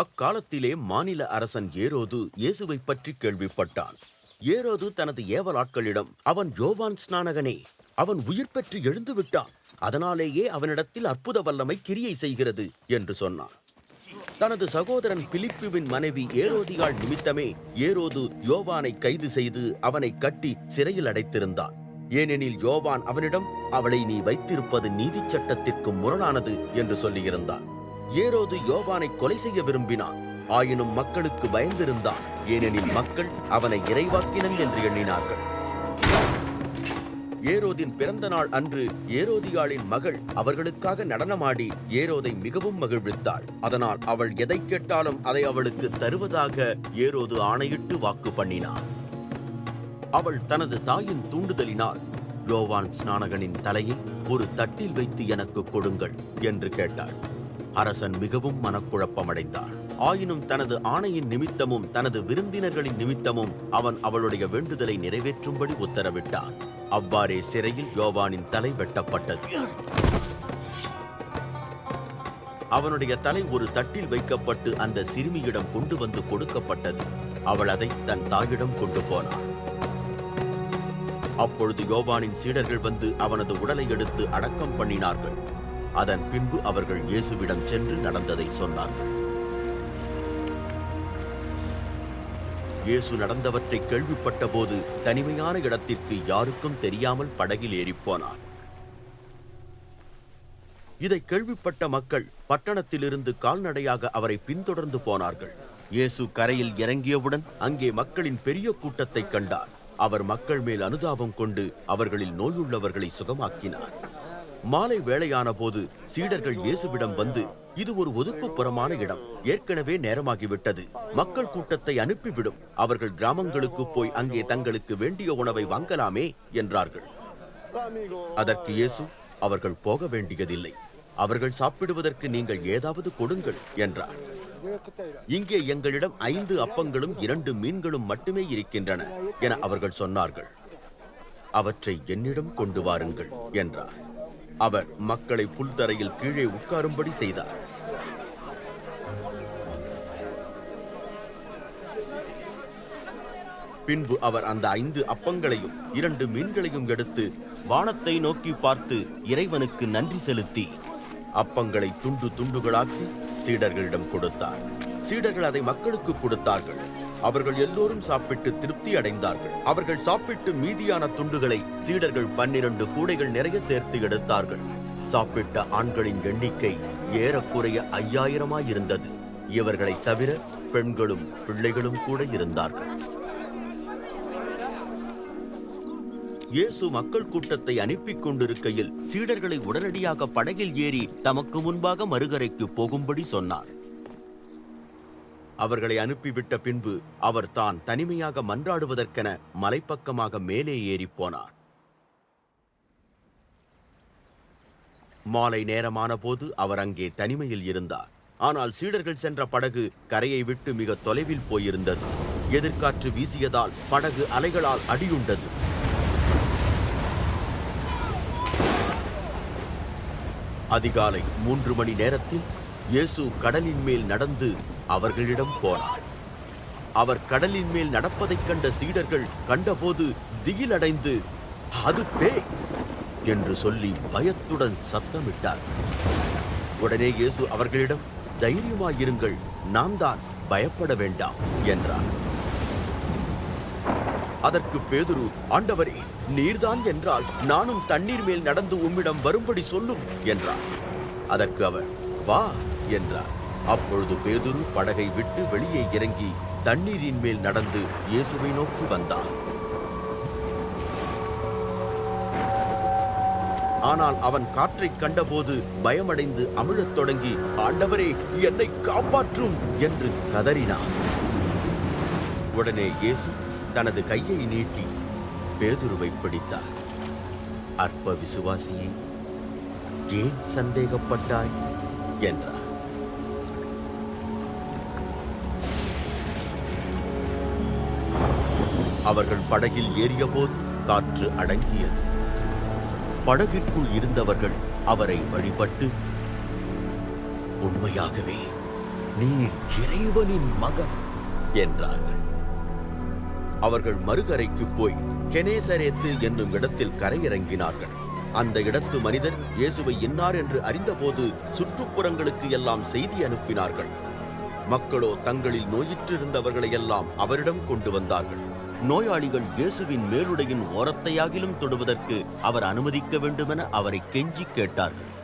அக்காலத்திலே மாநில அரசன் ஏரோது இயேசுவை பற்றி கேள்விப்பட்டான். ஏரோது தனது ஏவலாட்களிடம் அவன் யோவான் ஸ்நானகனே அவன் உயிர் பெற்று எழுந்து விட்டான். அதனாலேயே அவனிடத்தில் அற்புத வல்லமை கிரியை செய்கிறது என்று சொன்னான். தனது சகோதரன் பிலிப்புவின் மனைவி ஏரோதியாள் நிமித்தமே ஏரோது யோவானை கைது செய்து அவனை கட்டி சிறையில் அடைத்திருந்தான். ஏனெனில் யோவான் அவனிடம் அவளை நீ வைத்திருப்பது நீதிச் சட்டத்திற்கு முரணானது என்று சொல்லியிருந்தான். ஏரோது யோவானை கொலை செய்ய விரும்பினான். ஆயினும் மக்களுக்கு பயந்திருந்தான். ஏனெனில் மக்கள் அவனை இறைவாக்கினன் என்று எண்ணினார்கள். ஏரோதின் பிறந்த நாள் அன்று ஏரோதியாளின் மகள் அவர்களுக்காக நடனமாடி ஏரோதை மிகவும் மகிழ்வித்தாள். அதனால் அவள் எதை கேட்டாலும் அதை அவளுக்கு தருவதாக ஏரோது ஆணையிட்டு வாக்கு பண்ணினான். அவள் தனது தாயின் தூண்டுதலினால் யோவான் ஸ்நானகனின் தலையை ஒரு தட்டில் வைத்து எனக்கு கொடுங்கள் என்று கேட்டாள். அரசன் மிகவும் மனக்குழப்பமடைந்தான். ஆயினும் தனது ஆணையின் நிமித்தமும் தனது விருந்தினர்களின் நிமித்தமும் அவன் அவளுடைய வேண்டுதலை நிறைவேற்றும்படி உத்தரவிட்டான். அவ்வாறே சிறையில் யோவானின் தலை வெட்டப்பட்டது. அவனுடைய தலை ஒரு தட்டில் வைக்கப்பட்டு அந்த சிறுமியிடம் கொண்டு வந்து கொடுக்கப்பட்டது. அவள் அதை தன் தாயிடம் கொண்டு போனாள். அப்பொழுது யோவானின் சீடர்கள் வந்து அவனது உடலை எடுத்து அடக்கம் பண்ணினார்கள். அதன் பின்பு அவர்கள் இயேசுவிடம் சென்று நடந்ததை சொன்னார்கள். இயேசு நடந்தவற்றை கேள்விப்பட்ட போது தனிமையான இடத்திற்கு யாருக்கும் தெரியாமல் படகில் ஏறிப்போனார். இதை கேள்விப்பட்ட மக்கள் பட்டணத்திலிருந்து கால்நடையாக அவரை பின்தொடர்ந்து போனார்கள். இயேசு கரையில் இறங்கியவுடன் அங்கே மக்களின் பெரிய கூட்டத்தை கண்டார். அவர் மக்கள் மேல் அனுதாபம் கொண்டு அவர்களில் நோயுள்ளவர்களை சுகமாக்கினார். மாலை வேளையான போது சீடர்கள் இயேசுவிடம் வந்து இது ஒரு ஒதுக்குப்புறமான இடம். ஏற்கனவே நேரமாகிவிட்டது. மக்கள் கூட்டத்தை அனுப்பிவிடும். அவர்கள் கிராமங்களுக்கு போய் அங்கே தங்களுக்கு வேண்டிய உணவை வாங்கலாமே என்றார்கள். அதற்கு இயேசு அவர்கள் போக வேண்டியதில்லை. அவர்கள் சாப்பிடுவதற்கு நீங்கள் ஏதாவது கொடுங்கள் என்றார். இங்கே எங்களிடம் ஐந்து அப்பங்களும் இரண்டு மீன்களும் மட்டுமே இருக்கின்றன என அவர்கள் சொன்னார்கள். அவற்றை என்னிடம் கொண்டு வாருங்கள் என்றார். அவர் மக்களை புல்தரையில் கீழே உட்காரும்படி செய்தார். பின்பு அவர் அந்த ஐந்து அப்பங்களையும் இரண்டு மீன்களையும் எடுத்து வானத்தை நோக்கி பார்த்து இறைவனுக்கு நன்றி செலுத்தி அப்பங்களை துண்டு துண்டுகளாக்கி சீடர்களிடம் கொடுத்தார். சீடர்கள் அதை மக்களுக்கு கொடுத்தார்கள். அவர்கள் எல்லோரும் சாப்பிட்டு திருப்தி அடைந்தார்கள். அவர்கள் சாப்பிட்டு மீதியான துண்டுகளை சீடர்கள் பன்னிரண்டு கூடைகள் நிறைய சேர்த்து எடுத்தார்கள். சாப்பிட்ட ஆண்களின் எண்ணிக்கை ஏறக்குறைய ஐயாயிரமாயிருந்தது. இவர்களைத் தவிர பெண்களும் பிள்ளைகளும் கூட இருந்தார்கள். இயேசு மக்கள் கூட்டத்தை அனுப்பிக் கொண்டிருக்கையில் சீடர்களை உடனடியாக படகில் ஏறி தமக்கு முன்பாக மறுகரைக்கு போகும்படி சொன்னார். அவர்களை அனுப்பிவிட்ட பின்பு அவர் தான் தனிமையாக மன்றாடுவதற்கென மலைப்பக்கமாக மேலே ஏறிப் போனார். மாலை நேரமான போது அவர் அங்கே தனிமையில் இருந்தார். ஆனால் சீடர்கள் சென்ற படகு கரையை விட்டு மிக தொலைவில் போயிருந்தது. எதிர்காற்று வீசியதால் படகு அலைகளால் அடியுண்டது. அதிகாலை மூன்று மணி நேரத்தில் இயேசு கடலின் மேல் நடந்து அவர்களிடம் போனார் அவர் கடலின் மேல் நடப்பதைக் கண்ட சீடர்கள் கண்டபோது திகிலடைந்து அது பே என்று சொல்லி பயத்துடன் சத்தமிட்டார். உடனே இயேசு அவர்களிடம் தைரியமாயிருங்கள் நான் தான் பயப்பட வேண்டாம் என்றார். அதற்கு பேதுரு ஆண்டவரே நீர்தான் என்றால் நானும் தண்ணீர் மேல் நடந்து உம்மிடம் வரும்படி சொல்லும் என்றார். அதற்கு அவர் வா என்றார். அப்பொழுது பேதுரு படகை விட்டு வெளியே இறங்கி தண்ணீரின் மேல் நடந்து இயேசுவை நோக்கி வந்தான். ஆனால் அவன் காற்றைக் கண்டபோது பயமடைந்து அமிழத் தொடங்கி ஆண்டவரே என்னை காப்பாற்றும் என்று கதறினான். உடனே இயேசு தனது கையை நீட்டி பேதுருவை பிடித்தார். அற்ப விசுவாசியே ஏன் சந்தேகப்பட்டாய்? என்றார். அவர்கள் படகில் ஏறியபோது காற்று அடங்கியது. படகிற்குள் இருந்தவர்கள் அவரை வழிபட்டு உண்மையாகவே நீர் இறைவனின் மகன் என்றார்கள். அவர்கள் மறுகரைக்கு போய் கெனேசரேத்து என்னும் இடத்தில் கரையிறங்கினார்கள். அந்த இடத்து மனிதர் இயேசுவை இன்னார் என்று அறிந்தபோது சுற்றுப்புறங்களுக்கு எல்லாம் செய்தி அனுப்பினார்கள். மக்களோ தங்களில் நோயிற்றிருந்தவர்களை எல்லாம் அவரிடம் கொண்டு வந்தார்கள். நோயாளிகள் இயேசுவின் மேலுடையின் ஓரத்தையாகிலும் தொடுவதற்கு அவர் அனுமதிக்க வேண்டுமென அவரை கெஞ்சி கேட்டார்கள்.